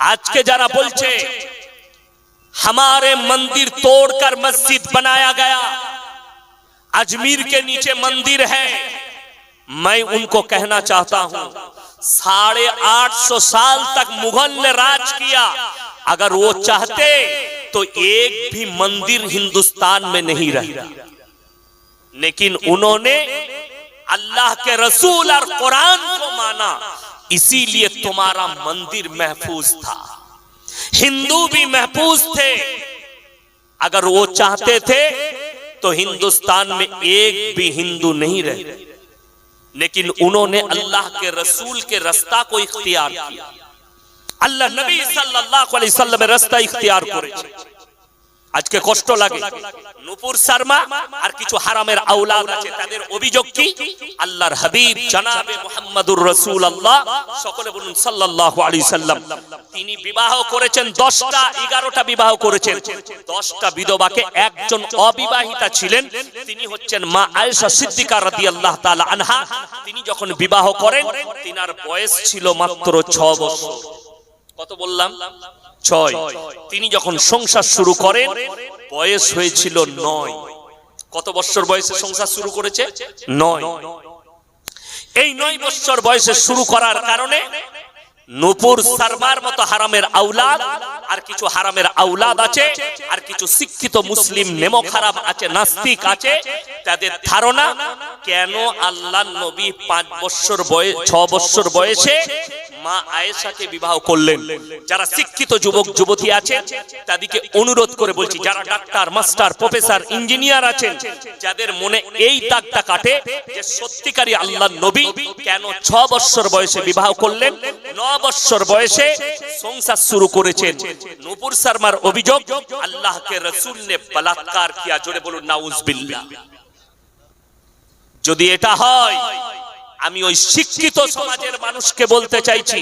আজকে যারা বলছে हमारे मंदिर तोड़कर मस्जिद बनाया गया अजमीर के नीचे मंदिर है मैं उनको कहना चाहता हूं साढ़े आठ सौ साल तक मुगल ने राज किया अगर वो चाहते तो एक भी मंदिर हिंदुस्तान में नहीं रहा लेकिन उन्होंने अल्लाह के रसूल और कुरान को माना इसीलिए तुम्हारा मंदिर महफूज था। हिंदू भी महफूज थे। अगर वो चाहते थे तो हिंदुस्तान में एक भी हिंदू नहीं रहे। लेकिन उन्होंने अल्लाह के रसूल के रास्ता को इख्तियार किया। अल्लाह नबी सल्लल्लाहु अलैहि वसल्लम रास्ता इख्तियार करे। আজকে কষ্ট লাগে। নূপুর শর্মা আর কিছু হারামের আওলাদ আছে, তাদের অভিযোগ কি? আল্লাহর হাবিব জনাবে মুহাম্মাদুর রাসূলুল্লাহ সকলে বলুন সাল্লাল্লাহু আলাইহি সাল্লাম। তিনি বিবাহ করেছেন 10টা 11টা বিবাহ করেছেন। 10টা বিধবাকে একজন অবিবাহিতা ছিলেন। তিনি হচ্ছেন মা আয়েশা সিদ্দিকা রাদিয়াল্লাহু তাআলা আনহা। তিনি যখন বিবাহ করেন, তিনার বয়স ছিল মাত্র 6 বছর। কত বললাম? ছয় তিনি যখন সংসার শুরু করেন, বয়স হয়েছিল নয়। কত বছর বয়সে সংসার শুরু করেছে? নয়। এই নয় বছর বয়সে শুরু করার কারণে নূপুর শর্মার মতো হারামের আউলাদ, আর কিছু হারামের আউলাদ আছে, আর কিছু শিক্ষিত মুসলিম নেমো খারাপ আছে, নাস্তিক আছে, তাদের ধারণা, কেন আল্লাহ নবী পাঁচ বছর বয়স ছ বছর বয়সে মা আয়েশাকে বিবাহ করলেন। যারা শিক্ষিত যুবক, যুবতী আছেন তাদেরকে অনুরোধ করে বলছি, যারা ডাক্তার, মাস্টার, প্রফেসর, ইঞ্জিনিয়ার আছেন, যাদের মনে এই দাগটা কাটে যে সত্যিকারী আল্লাহ নবী কেন ছ বছর বয়সে বিবাহ করলেন, ন বছর বয়সে সংসার শুরু করেছেন। নূপুর শর্মার অভিযোগ, আল্লাহকে রসুল নে বলাৎকার কিয়া, জোরে বলুন, নাউজবিল্লাহ। যদি এটা হয় আমি ওই শিক্ষিত সমাজের মানুষকে বলতে চাইছি,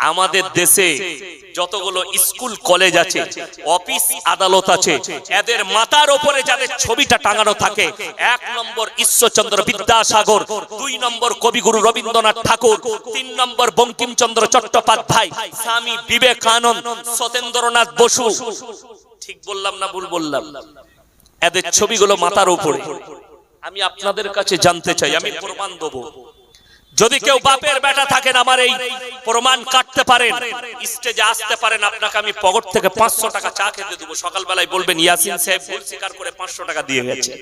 আমাদের দেশে যতগুলো স্কুল, কলেজ আছে, অফিস আদালত আছে, এদের মাথার ওপরে যাদের ছবিটা টাঙানো থাকে, এক নম্বর ঈশ্বরচন্দ্র বিদ্যাসাগর, দুই নম্বর কবিগুরু রবীন্দ্রনাথ ঠাকুর, তিন নম্বর বঙ্কিমচন্দ্র চট্টোপাধ্যায়, স্বামী বিবেকানন্দ, সতেন্দ্রনাথ বসু। ঠিক বললাম না ভুল বললাম? এদের ছবিগুলো মাথার উপরে আমি আপনাদের কাছে জানতে চাই, আমি প্রমাণ দেবো। যদি কেউ বাপের বেটা থাকেন আমার এই প্রমাণ কাটতে পারেন স্টেজে আসতে পারেন, আপনাকে আমি পকেট থেকে পাঁচশো টাকা চা খেতে দেবো। সকালবেলায় বলবেন, ইয়াসিন সাহেব ভুল স্বীকার করে পাঁচশো টাকা দিয়ে গেছে।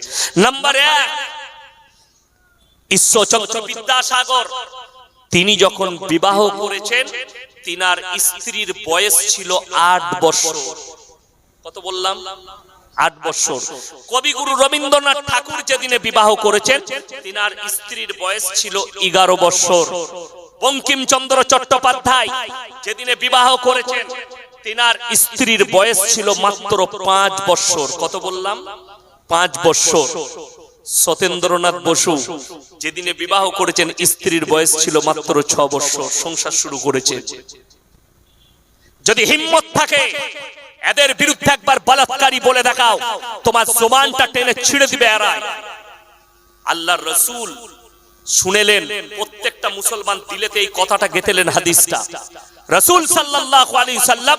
নাম্বার এক ঈশ্বরচন্দ্র বিদ্যাসাগর, তিনি যখন বিবাহ করেছেন, তিনার স্ত্রীর বয়স ছিল আট বছর। কত বললাম? আট বছর। কবিগুরু রবীন্দ্রনাথ ঠাকুর যেদিনে বিবাহ করেছেন, তিনার স্ত্রীর বয়স ছিল এগারো বছর। বঙ্কিমচন্দ্র চট্টোপাধ্যায় যেদিনে বিবাহ করেছেন, তিনার স্ত্রীর বয়স ছিল মাত্র পাঁচ বছর। কত বললাম? পাঁচ বছর। সতেন্দ্রনাথ বসু যেদিনে বিবাহ করেছেন, স্ত্রীর বয়স ছিল মাত্র ছ বছর। সংসার শুরু করেছে। যদি হিম্মত থাকে এদের বিরুদ্ধে একবার বলাৎকারী বলে দেখাও। তোমার জোমানটা টেনে ছিঁড়ে দিবে এরা আল্লাহর রসুল শুনেলেন, প্রত্যেকটা মুসলমান দিলেতে এই কথাটা গেতেলেন হাদিসটা। রসুল সাল্লাল্লাহু আলাইহি সাল্লাম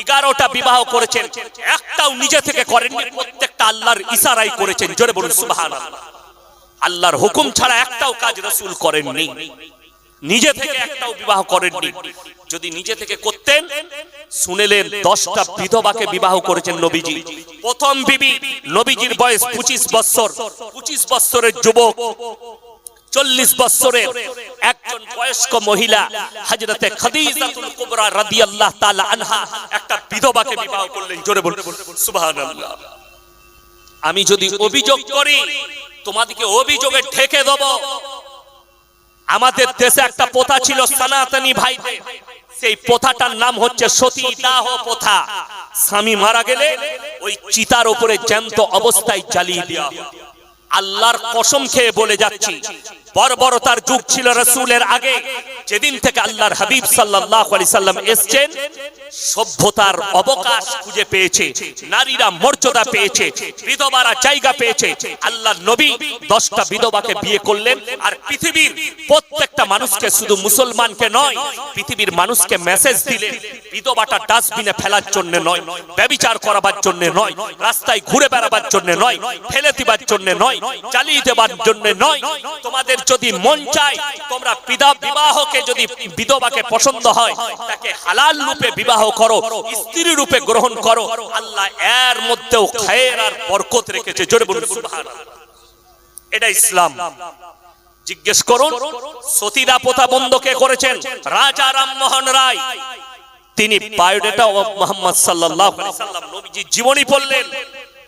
11টা বিবাহ করেছেন, একটাও নিজে থেকে করেননি, প্রত্যেকটা আল্লাহর ইশারায় করেছেন। জোরে বলুন, সুবহানাল্লাহ। আল্লাহর হুকুম ছাড়া একটাও কাজ রসুল করেননি। নিজে থেকে একটাও বিবাহ করেননি। যদি নিজে থেকে করতেন, শুনেলেন দশটা বিধবাকে বিবাহ করেছেন নবীজি। প্রথম বিবি নবীজির বয়স পঁচিশ বৎসর। পঁচিশ বৎসরের যুবক, চল্লিশ বৎসরের একজন বয়স্ক মহিলা হজরতে খাদিজাতুল কুবরা রাদিয়াল্লাহ তাআলা আনহা একটা বিধবাকে বিবাহ করলেন। জোরে বলুন। সুবহানাল্লাহ। আমি যদি অভিযোগ করি, তোমাদেরকে অভিযোগে ঠেকে দেবো। আমাদের দেশে একটা প্রথা ছিল সনাতনী ভাইদের সেই প্রথাটার নাম হচ্ছে সতী দাহ প্রথা। স্বামী মারা গেলে ওই চিতার উপরে জ্যান্ত অবস্থায় জ্বালিয়ে দেওয়া আল্লাহর কসম খেয়ে বলে যাচ্ছি, বর্বরতার যুগ ছিল রসুলের আগে। যেদিন থেকে আল্লাহর হাবিব সাল্লাল্লাহু আলাইহি সাল্লাম এসেছেন, সভ্যতার অবকাশ খুঁজে পেয়েছে, নারীরা মর্যাদা পেয়েছে, বিধবারা জায়গা পেয়েছে। আল্লাহ নবী দশটা বিধবাকে বিয়ে করলেন, আর পৃথিবীর প্রত্যেকটা মানুষকে শুধু মুসলমানকে নয়, পৃথিবীর মানুষকে মেসেজ দিলেন, বিধবাটা ডাস্টবিনে ফেলার জন্য নয়, ব্যবিচার করাবার জন্য নয়, রাস্তায় ঘুরে বেড়াবার জন্য নয়, ফেলে দিবার জন্য নয় চালিয়ে দেবার জন্য নয়। তোমাদের যদি মন চায়, তোমরা বিধা বিবাহকে যদি বিধবাকে পছন্দ হয়, তাকে হালাল রূপে বিবাহ করো, স্ত্রী রূপে গ্রহণ করো, আল্লাহ এর মধ্যেও খায়ের আর বরকত রেখেছে। জোরে বলুন এটা ইসলাম। জিজ্ঞেস করুন, সতীদা প্রথা বন্ধ কে করেছেন? রাজা রামমোহন রায়। তিনি বায়োডেটা মোহাম্মদ সাল্লাম। নবীজির জীবনী পড়লেন।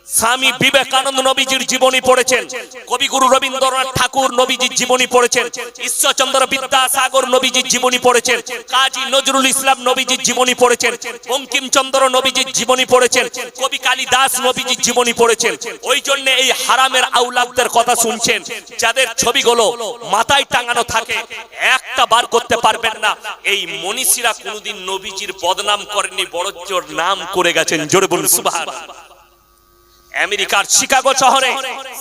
স্বামী বিবেকানন্দ নবীজির জীবনী পড়েছেন, কবিগুরু রবীন্দ্রনাথ ঠাকুর নবীজির জীবনী পড়েছেন, ঈশ্বরচন্দ্র বিদ্যাসাগর নবীজির জীবনী পড়েছেন, কাজী নজরুল ইসলাম নবীজির জীবনী পড়েছেন, বঙ্কিমচন্দ্র নবীজির জীবনী পড়েছেন, কবি কালিদাস নবীজির জীবনী পড়েছেন। ওই জন্য এই হারামের আউলাদদের কথা শুনছেন, যাদের ছবিগুলো মাথায় টাঙানো থাকে, একটা বার করতে পারবেন না। এই মনীষীরা কোনোদিন নবীজির বদনাম করেননি, বড় নাম করে গেছেন, জোরে বলুন, সুবহানাল্লাহ। আমেরিকার শিকাগো শহরে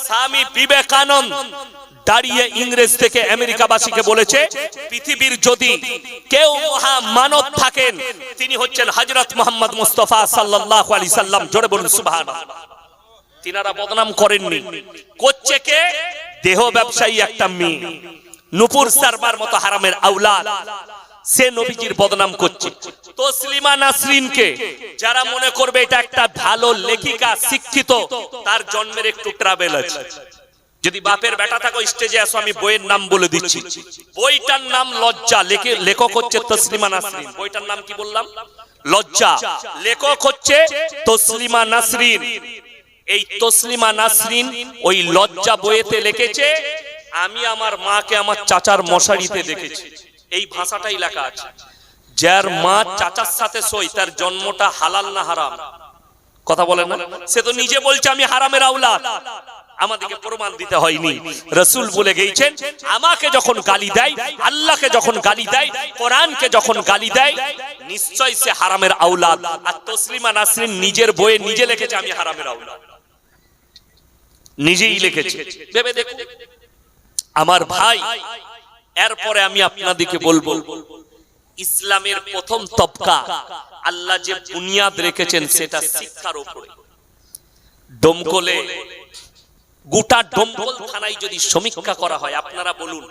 স্বামী বিবেকানন্দ দাঁড়িয়ে ইংরেজ থেকে আমেরিকাবাসীকে বলেছে, পৃথিবীর যদি কেউ মহা মানব থাকেন, তিনি হচ্ছেন হযরত মোহাম্মদ মুস্তাফা সাল্লাল্লাহু আলাইহি সাল্লাম। জোরে বলুন, সুবহানাল্লাহ। তিনারা বদনাম করেননি। করছে কে? দেহ ব্যবসায়ী একটা মেয়ে। নুপুর সারবার মতো হারামের আউলাদ সে নবীজির বদনাম করছে। তসলিমা নাসরিনকে, যারা মনে করবে এটা একটা ভালো লেখিকা, শিক্ষিত, তার জন্মের একটু ট্রাভেল আছে। যদি বাপের বেটা থাকো স্টেজে আসো, আমি বইয়ের নাম বলে দিচ্ছি। বইটার নাম লজ্জা, লেখে লেখক হচ্ছে তসলিমা নাসরিন। বইটার নাম কি বললাম? লজ্জা। লেখক হচ্ছে তসলিমা নাসরিন। এই তসলিমা নাসরিন ওই লজ্জা বইয়েতে লিখেছে, আমি আমার মাকে, আমার চাচার মশারিতে দেখেছি। এই ভাষাটাই লেখা আছে। যার মা চাচার সাথে সই, তার জন্মটা হালাল না হারাম? কথা বলে না? সে তো নিজে বলছে, আমি হারামের আউলাদ আমাদেরকে প্রমাণ দিতে হয়নি। রসুল বলে গেছেন আমাকে যখন গালি দেয়, আল্লাহকে যখন গালি দেয়, কোরআনকে যখন গালি দেয়, নিশ্চয় সে হারামের আউলাদ আর তসলিমা নাসরিন নিজের বইয়ে নিজে লিখেছে, আমি হারামের আউলাদ নিজেই লিখেছে। ভেবে দেখুন, আমার ভাই এরপরে আমি আপনাদেরকে বলব, ইসলামের প্রথম তবকা আল্লাহ যে বুনিয়াদ রেখেছেন সেটা শিক্ষার উপরে। ডোমকলে গোটা ডোমকল থানায় যদি সমীক্ষা করা হয়, আপনারা বলুন,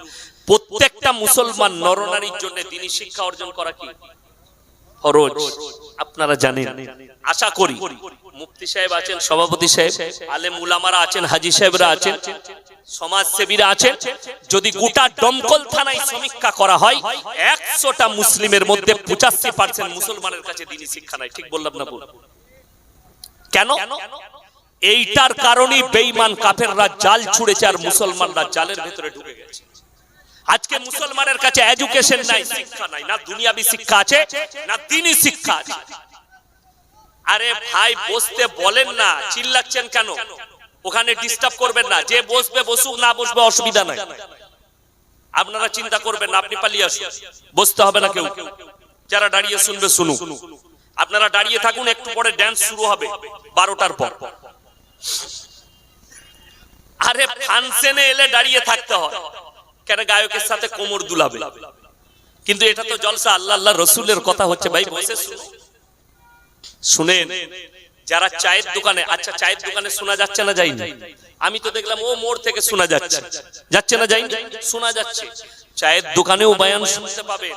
প্রত্যেকটা মুসলমান নরনারীর জন্য দিনী শিক্ষা অর্জন করা কি? ফরজ, আপনারা জানেন। আশা করি, মুফতি সাহেব আছেন, সভাপতি সাহেব, আলেম উলামারা আছেন, হাজি সাহেবরা আছেন। সমাজসেবীরা আছেন। যদি গোটা দমকল থানায় সমীক্ষা করা হয়, একশোটা মুসলিমের মধ্যে পঁচাশি পার্সেন্ট মুসলমানের কাছে দিনী শিক্ষা নাই। ঠিক বললাম না কেন? এইটার কারণেই বেঈমান কাফেররা জাল ছুড়েছে আর মুসলমানরা জালের ভেতরে ঢুকে গেছে। আজকে মুসলমানের কাছে এডুকেশন নাই, শিক্ষা নাই, না দুনিয়াবি শিক্ষা আছে, না দিনই শিক্ষা আছে। আরে ভাই, বসতে বলেন না, চিল্লাচ্ছেন কেন? ওখানে ডিস্টার্ব করবেন না। যে বসবে, বসুক, না বসবে অসুবিধা নাই। আপনারা চিন্তা করবেন না, আপনি পালিয়ে আসুন। বসতে হবে না কেউ। যারা দাঁড়িয়ে শুনবে, শুনুক। আপনারা দাঁড়িয়ে থাকুন, একটু পরে ড্যান্স শুরু হবে, বারোটার পর। আরে, ফাংশনে এলে দাঁড়িয়ে থাকতে হয়। কেন গায়কের সাথে কোমর দুলাবে? কিন্তু এটা তো জলসা, আল্লাহ আল্লাহ, রসুলের কথা হচ্ছে। ভাই, বসে শুনুন। যারা চায়ের দোকানে আচ্ছা চায়ের দোকানে শোনা যাচ্ছে না যাইনি আমি তো দেখলাম ও মোড় থেকে শোনা যাচ্ছে। যাচ্ছে না যাইনি শোনা যাচ্ছে। চায়ের দোকানেও বায়ান শুনতে পাবেন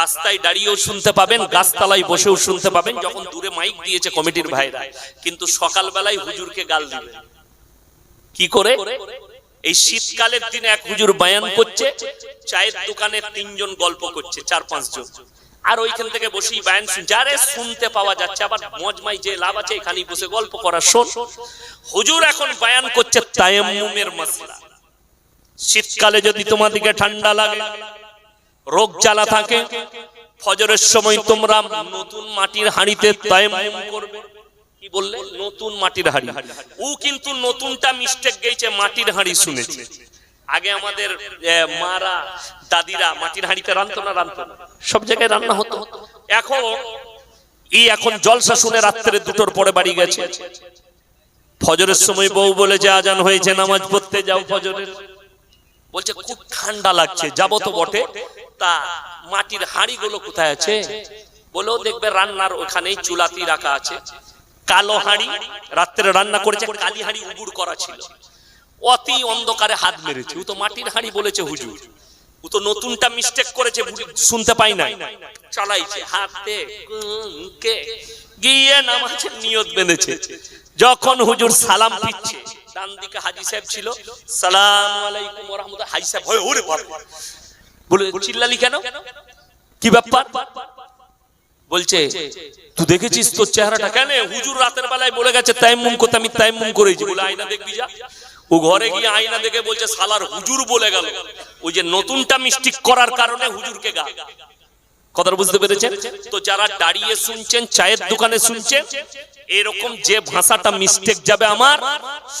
রাস্তায় দাঁড়িয়েও শুনতে পাবেন, গাছতলায় বসেও শুনতে পাবেন, যখন দূরে মাইক দিয়েছে কমিটির ভাইরা। কিন্তু সকালবেলায় হুজুরকে গাল দিবে। কি করে? এই শীতকালের দিনে এক হুজুর বায়ান করছে, চায়ের দোকানে তিনজন গল্প করছে, চার পাঁচ জন আর ওইখান থেকে বসেই বায়ান যারে শুনতে পাওয়া যাচ্ছে, আবার মজমাই যে লাভ আছে, এখানেই বসে গল্প করা শোন। হুজুর এখন বায়ান করছে তায়াম্মুমের মাসলা শীতকালে যদি তোমাদিকে ঠান্ডা লাগে, রোগ জ্বালা থাকে, ফজরের সময় তোমরা নতুন মাটির হাঁড়িতে তায়াম্মুম করবে। কি বললে? নতুন মাটির হাঁড়ি। ও কিন্তু নতুনটা মিস্টেক গেছে মাটির হাঁড়ি শুনেছে। আগে আমাদের মারা, দাদিরা মাটির হাঁড়িতে রান্তো না রান্তো না। সব জায়গায় রান্না হতো। এখন ই এখন জলসা শুনে রাত্রে দুটোর পরে বাড়ি গেছে। ফজরের সময় বউ বলে যে আজান হয়েছে, নামাজ পড়তে যাও ফজরের। বলছে, খুব ঠান্ডা লাগছে, যাব তো বটে। তা মাটির হাঁড়িগুলো কোথায় আছে? বলেও দেখবে রান্নার ওখানেই চুলাতি রাখা আছে। কালো হাঁড়ি, রাত্রে রান্না করেছে, কালি হাঁড়ি উগুড় করা ছিল। অতি অন্ধকারে হাত মেরেছে। ও তো মাটির হাঁড়ি বলেছে হুজুর ও তো নতুনটা মিস্টেক করেছে শুনতে পাই না চালাইছে হাতে কুঁকে, গিয়ে নামাজের নিয়ত বেঁধেছে। যখন হুজুর সালাম দিচ্ছে ডান দিকে হাজি সাহেব ছিল সালাম আলাইকুম রাহমাতুল্লাহ হাজি সাহেব ভয় ওরে বাপ বলে চিল্লালি কেন? কি ব্যাপার? বলছে তুই দেখেছিস তোর চেহারাটা কেন? হুজুর রাতের বেলায় বলে গেছে তাইমুম করতে আমি তাইমুম করেছি বলে আয়না দেখবি যা। ও ঘরে গিয়ে আয়না দেখে বলছে, সালার হুজুর বলে গেল। ওই যে নতুনটা মিস্টিক করার কারণে হুজুরকে গা। কথাটা বুঝতে পেরেছেন? তো যারা দাঁড়িয়ে শুনছেন, চায়ের দোকানে শুনছেন, এরকম যে ভাষাটা মিস্টেক যাবে আমার,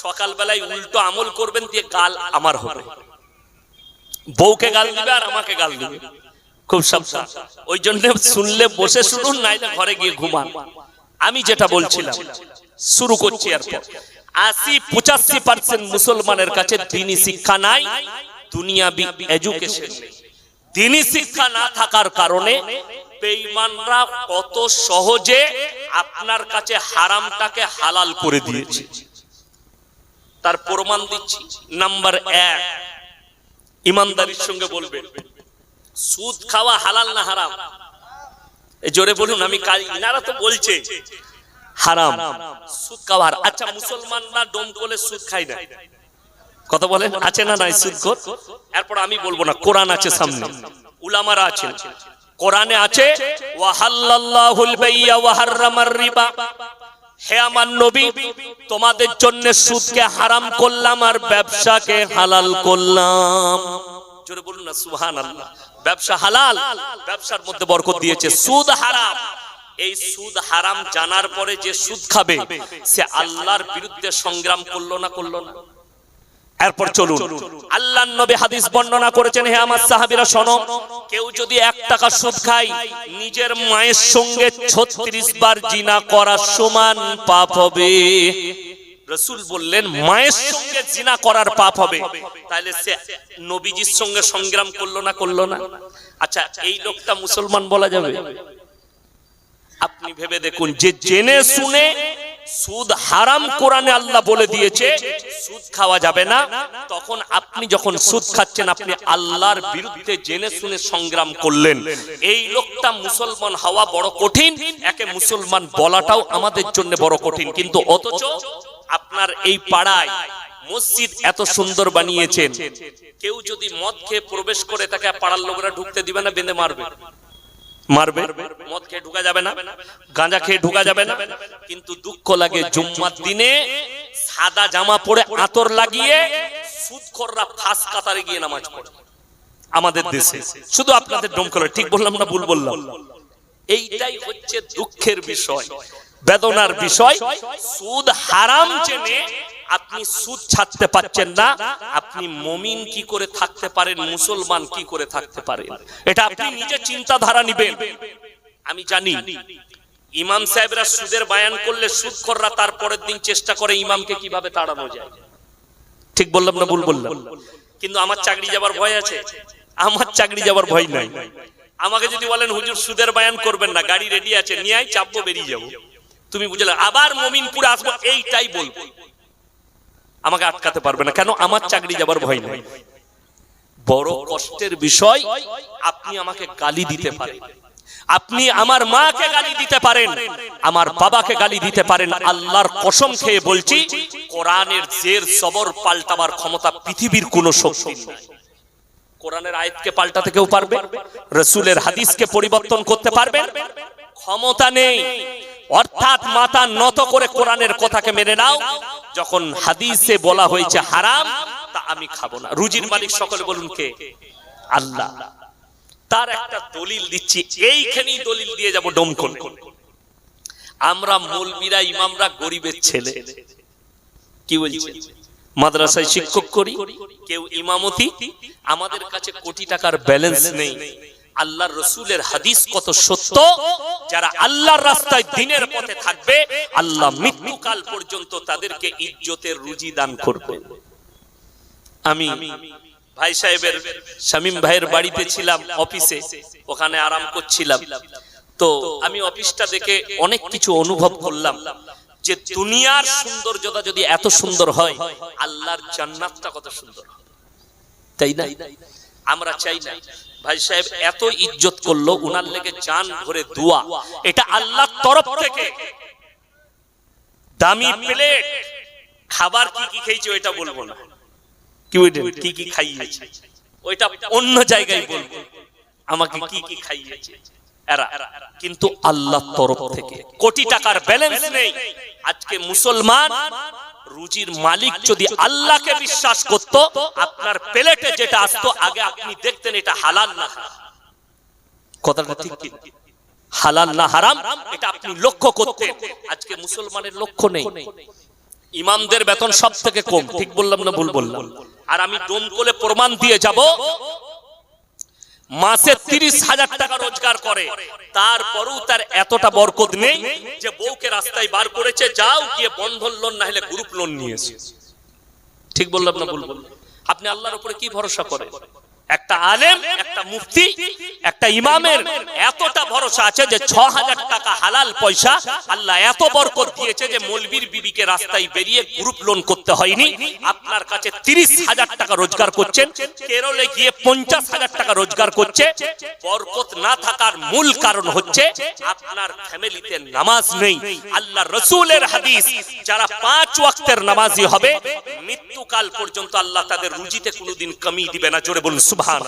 সকালবেলায় উল্টো আমল করবেন দিয়ে গাল আমার হবে। বউকে গাল দিবে আর আমাকে গাল দিবে। খুব ওই জন্য শুনলে বসে শুনুন, নাইলে ঘরে গিয়ে ঘুমান। আমি যেটা বলছিলাম, শুরু করছি এরপর। আশি পঁচাশি পার্সেন্ট মুসলমানের কাছে শিক্ষা নাই এডুকেশন শিক্ষা না থাকার কারণে কত সহজে আপনার কাছে হারামটাকে হালাল করে দিয়েছে। তার প্রমাণ দিচ্ছি। নাম্বার এক, ইমানদারির সঙ্গে বলবেন, সুদ খাওয়া হালাল না হারাম? জোরে বলুন, আমি কাজ ইনারা তো বলছে হারাম। সুদ খাওয়া হারাম। আচ্ছা মুসলমানরা ডোমকলে সুদ খায় না। কথা বলেন আছে না নাই সুদ খোর? এরপর আমি বলব না, কোরআন আছে সামনে। উলামারা আছেন। কোরআনে আছে ওয়াহাল্লাল্লাহুল বাইয়া ওয়া হাররামার রিবা। হে আমার নবী, তোমাদের জন্য সুদকে হারাম করলাম আর ব্যবসাকে হালাল করলাম। জোরে বলুন না, সুবহানাল্লাহ। ব্যবসা হালাল। ব্যবসার মধ্যে বরকত দিয়েছে। সুদ হারাম। এই সুদ হারাম জানার পরে যে সুদ খাবে সে আল্লাহর বিরুদ্ধে সংগ্রাম করল না করল না? এরপর চলুন। আল্লাহ নবী হাদিস বর্ণনা করেছেন হে আমার সাহাবীরা শোনো কেউ যদি এক টাকা সুদ খায় নিজের মায়ের সঙ্গে ছত্রিশ বার জিনা করার সমান পাপ হবে। রসুল বললেন মায়ের সঙ্গে জিনা করার পাপ হবে। তাহলে সে নবীজির সঙ্গে সংগ্রাম করল না করল না? আচ্ছা এই লোকটা মুসলমান বলা যাবে? আপনি ভেবে দেখুন, যে জেনে শুনে সুদ হারাম কোরআনে আল্লাহ বলে দিয়েছে, সুদ খাওয়া যাবে না। তখন আপনি যখন সুদ খাচ্ছেন, আপনি আল্লাহর বিরুদ্ধে জেনে শুনে সংগ্রাম করলেন। এই লোকটা মুসলমান হওয়া বড় কঠিন, একে মুসলমান বলাটাও আমাদের জন্য বড় কঠিন। কিন্তু অথচ আপনার এই পাড়ায় মসজিদ এত সুন্দর বানিয়েছেন। কেউ যদি মদ খেয়ে প্রবেশ করে তাকে পাড়ার লোকরা ঢুকতে দিবে না, বেঁধে মারবে। মারবে। মদ খেয়ে ঢুকা যাবে না গাঁজা খেয়ে ঢুকা যাবে না। কিন্তু দুঃখ লাগে জুম্মার দিনে সাদা জামা পরে আতর লাগিয়ে সুদখররা ফাঁস কাতারে গিয়ে নামাজ পড়ে। আমাদের দেশে। শুধু আপনাদের ডোমকলে ঠিক বললাম না ভুল বললাম? এইটাই হচ্ছে দুঃখের বিষয়। বেদনার বিষয় সুদ হারাম জেনে আপনি সুদ ছাড়তে পারছেন না আপনি মমিন কি করে থাকতে পারেন মুসলমান কি করে থাকতে পারেন? এটা আপনি নিজে চিন্তাধারা নিবেন। আমি জানি ইমাম সাহেবরা সুদের বায়ান করলে সুদখররা তারপরের দিন চেষ্টা করে ইমামকে কীভাবে তাড়ানো যায়? ঠিক বললাম না ভুল বললাম কিন্তু আমার চাকরি যাবার ভয় আছে। আমার চাকরি যাবার ভয় নাই। আমাকে যদি বলেন হুজুর সুদের বায়ান করবেন না গাড়ি রেডি আছে নিয়ে চাপবো বেরিয়ে যাব। তুমি বুঝলে, আবার মমিনপুরে আসব, এইটাই বলব। আমাকে আটকাতে পারবে না। কেন? আমার চাকরি যাবার ভয় নাই। বড় কষ্টের বিষয়, আপনি আমাকে গালি দিতে পারেন। আপনি আমার মাকে গালি দিতে পারেন, আমার বাবাকে গালি দিতে পারেন। আল্লাহর কসম খেয়ে বলছি, কোরআনের জের সবর পাল্টাবার ক্ষমতা পৃথিবীর কোনো শক্তি কোরআনের আয়াতকে পাল্টাতে কেউ পারবে? রসুলের হাদিসকে পরিবর্তন করতে পারবে? ক্ষমতা নেই। অর্থাৎ মাথা নত করে কোরআনের কথাকে মেনে নাও। যখন হাদিসে বলা হয়েছে হারাম, তা আমি খাব না। রুজির মালিক সকলে বলুন কে? আল্লাহ। তার একটা দলিল দিচ্ছি, এইখানেই দলিল দিয়ে যাব ডমকল আমরা মৌলবীরা, ইমামরা গরিবের ছেলে। কি বলছে? মাদ্রাসায় শিক্ষক করি, কেউ ইমামতি। আমাদের কাছে কোটি টাকার ব্যালেন্স নেই। আল্লাহর রসুলের হাদিস কত সত্য? যারা আল্লাহর রাস্তায় দিনের পথে থাকবে, আল্লাহ মৃত্যুকাল পর্যন্ত তাদেরকে ইজ্জতের রুজি দান করবে। আমি ভাই সাহেবের শামীম ভাইয়ের বাড়িতে ছিলাম অফিসে, ওখানে আরাম করছিলাম। তো আমি অফিসটা দেখে অনেক কিছু অনুভব করলাম যে দুনিয়ার সৌন্দর্যতা যদি এত সুন্দর হয়, আল্লাহর জান্নাতটা কত সুন্দর। তাই না? আমরা চাই না। ভাই সাহেব, এত ইজ্জত করল, উনার লেগে জান ভরে দোয়া। এটা আল্লাহর তরফ থেকে। দামি প্লেট। খাবার কি কি খেয়েছে ওইটা বলব না। কি কি কি খাইয়েছে? ওইটা অন্য জায়গায় বলব। আমাকে কি কি খাইয়েছে? এরা। কিন্তু আল্লাহ তরফ থেকে। কোটি টাকার ব্যালেন্স নেই। আজকে মুসলমান রুজির মালিক যদি আল্লাহকে বিশ্বাস করত আপনার প্লেটে যেটা আসতো আগে আপনি দেখতেন এটা হালাল না কথাটা ঠিক কি? হালাল না হারাম এটা আপনি লক্ষ্য করতেন। আজকে মুসলমানের লক্ষ্য নেই। ইমামদের বেতন সব থেকে কম। ঠিক বললাম না ভুল বললাম? আর আমি দম করে প্রমাণ দিয়ে যাব মাসে তিরিশ হাজার টাকা রোজগার করে। তারপরও তার এতটা বরকত নেই যে বউকে রাস্তায় বার করেছে, যাও গিয়ে বন্ধন লোন না হলে গ্রুপ লোন নিয়েছে ঠিক বললাম না বলব আপনি আল্লাহর উপরে কি ভরসা করেন? একটা আলেম, একটা মুফতি, একটা ইমামের এতটা ভরসা আছে যে ছ হাজার টাকা হালাল পয়সা আল্লাহ এত বরকত দিয়েছে যে মলবির বিবিকে রাস্তায় বেরিয়ে গ্রুপ লোন করতে হয়নি। আপনার কাছে তিরিশ হাজার টাকা রোজগার করছেন, কেরলে গিয়ে পঞ্চাশ হাজার টাকা রোজগার করছে। বরকত না থাকার মূল কারণ হচ্ছে আপনার ফ্যামিলিতে নামাজ নেই। আল্লাহ রসুলের হাদিস, যারা পাঁচ ওয়াক্তের নামাজি হবে, মৃত্যুকাল পর্যন্ত আল্লাহ তাদের রুজিতে কোনোদিন কমি দিবে না। জোরে বলুন সুবহান